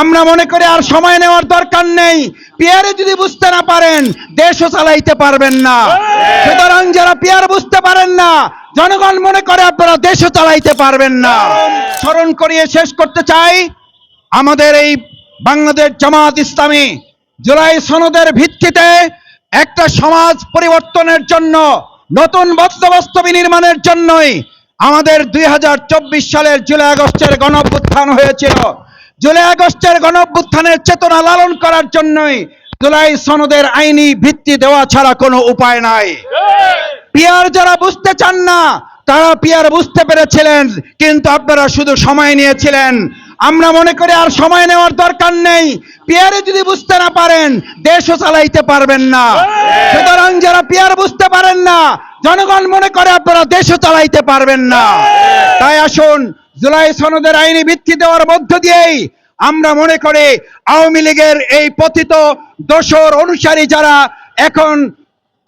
আমরা মনে করি আর সময় নেওয়ার দরকার নেই। পিয়ারে যদি বুঝতে না পারেন, দেশও চালাইতে পারবেন না। সুতরাং যারা পিয়ার বুঝতে পারেন না, জনগণ মনে করে আপনারা দেশও চালাইতে পারবেন না। স্মরণ করিয়ে শেষ করতে চাই, আমাদের এই বাংলাদেশ জামাত ইসলামী জুলাই সনদের ভিত্তিতে একটা সমাজ পরিবর্তনের জন্য, নতুন বন্দোবস্ত বিনির্মাণের জন্যই আমাদের দুই হাজার চব্বিশ সালের জুলাই আগস্টের গণঅভ্যুত্থান হয়েছিল। জুলাই আগস্টের গণঅভ্যুত্থানের চেতনা লালন করার জন্যই জুলাই সনদের আইনি ভিত্তি দেওয়া ছাড়া কোনো উপায় নাই। পিয়ার যারা বুঝতে চান না, তারা পিয়ার বুঝতে পেরেছিলেন, কিন্তু আপনারা শুধু সময় নিয়েছিলেন। আমরা মনে করি আর সময় নেওয়ার দরকার নেই। পিয়ারে যদি বুঝতে না পারেন, দেশও চালাইতে পারবেন না। সুতরাং যারা পিয়ার বুঝতে পারেন না, জনগণ মনে করে আপনারা দেশও চালাইতে পারবেন না। তাই আসুন জুলাই সনদের আইনি ভিত্তি দেওয়ার মধ্য দিয়েই আমরা মনে করি আওয়ামী লীগের এই পতিত দোসর অনুসারী যারা এখন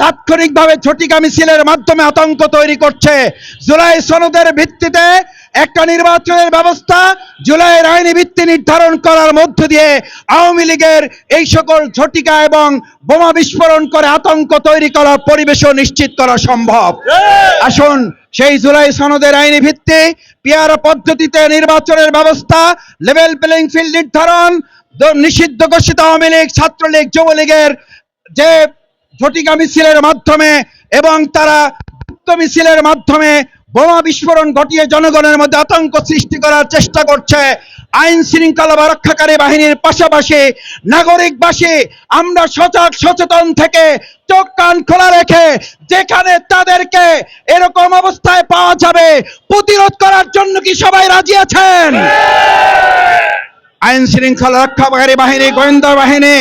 তাৎক্ষণিকভাবে ছটিকা মিছিলের মাধ্যমে আতঙ্ক তৈরি করছে। জুলাই সনদের ভিত্তিতে একটা নির্বাচনের ব্যবস্থা জুলাইয়ের আইনি ভিত্তি নির্ধারণ করার মধ্য দিয়ে আওয়ামী লীগের এই সকল ঝটিকা এবং বোমা বিস্ফোরণ করে আতঙ্ক তৈরি করার পরিবেশও নিশ্চিত করা সম্ভব। আসুন সেই জুলাই সনদের আইনি ভিত্তি পিয়ার পদ্ধতিতে নির্বাচনের ব্যবস্থা লেভেল প্লেইং ফিল্ড নির্ধারণ নিষিদ্ধ ঘোষিত আওয়ামী লীগ ছাত্রলীগ যুবলীগের যে ঝটিকা মিছিলের মাধ্যমে এবং তারা গুপ্ত মিছিলের মাধ্যমে বোমা বিস্ফোরণ ঘটিয়ে জনগণের মধ্যে আতঙ্ক সৃষ্টি করার চেষ্টা করছে। আইন শৃঙ্খলা রক্ষাকারী বাহিনীর পাশাপাশি নাগরিকবাসী আমরা সজাগ সচেতন থেকে চোখ কান খোলা রেখে যেখানে তাদেরকে এরকম অবস্থায় পাওয়া যাবে প্রতিরোধ করার জন্য কি সবাই রাজি আছেন? আইন শৃঙ্খলা রক্ষাকারী বাহিনী গোয়েন্দা বাহিনী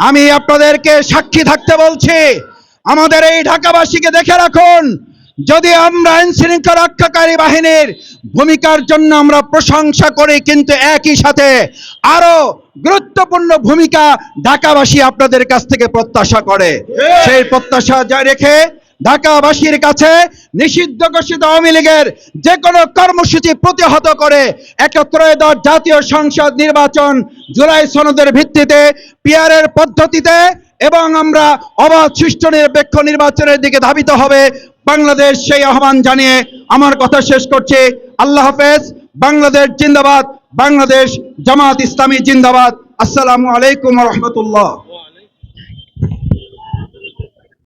আমি আপনাদেরকে সাক্ষী থাকতে বলছি আমাদের এই ঢাকাবাসীকে দেখে রাখুন যদি আমরা আইন শৃঙ্খলা রক্ষাকারী বাহিনীর ভূমিকার জন্য আমরা প্রশংসা করি কিন্তু একই সাথে আরও গুরুত্বপূর্ণ ভূমিকা ঢাকাবাসী আপনাদের কাছ থেকে প্রত্যাশা করে। সেই প্রত্যাশা যা রেখে ঢাকাবাসীর কাছে নিষিদ্ধ ঘোষিত আওয়ামী লীগের যে কোনো কর্মসূচি প্রতিহত করে একত্রয়োদশ জাতীয় সংসদ নির্বাচন জুলাই সনদের ভিত্তিতে পিয়ারের পদ্ধতিতে এবং আমরা অবাধ সুষ্ঠু নিরপেক্ষ নির্বাচনের দিকে ধাবিত হবে, বাংলাদেশ সেই আহ্বান জানিয়ে আমার কথা শেষ করছি। আল্লাহ হাফেজ, বাংলাদেশ জিন্দাবাদ, বাংলাদেশ জামাত ইসলামী জিন্দাবাদ। আসসালামু আলাইকুম রহমতুল্লাহ।